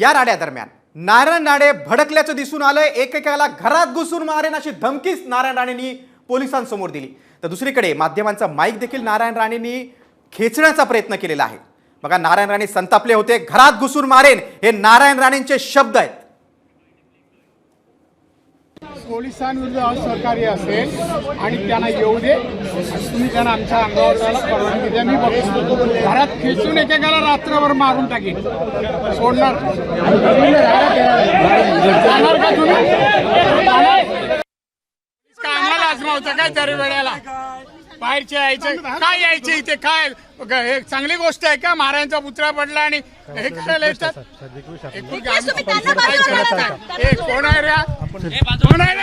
या राड्यादरम्यान. नारायण राणे भडकल्याचं दिसून आलंय. एकेकाला घरात घुसून मारेन अशी धमकीच नारायण राणेंनी पोलिसांसमोर दिली. तर दुसरीकडे माध्यमांचा माईक देखील नारायण राणेंनी खेचण्याचा प्रयत्न केलेला आहे. बघा नारायण राणे संतापले होते. घरात घुसून मारेन हे नारायण राणेंचे शब्द आहेत. पोलिसांविरुद्ध असहकार्य असेल आणि त्यांना येऊ दे. तुम्ही त्यांना आमच्या अंगावर जायला परवानगी द्या मी बघतो घरात खेचून एकेकाला रात्रभर मारून टाकेन. सोडणार. जाणार का तुम्ही? आजमावतं काय दर वेळेला? बाहेरचे यायचे. काय यायचे इथे? काय? हे चांगली गोष्ट आहे का? महाराजांचा पुतळा पडला आणि हे करायला येतात? हे कोण आहे रे? कोण आहे रे?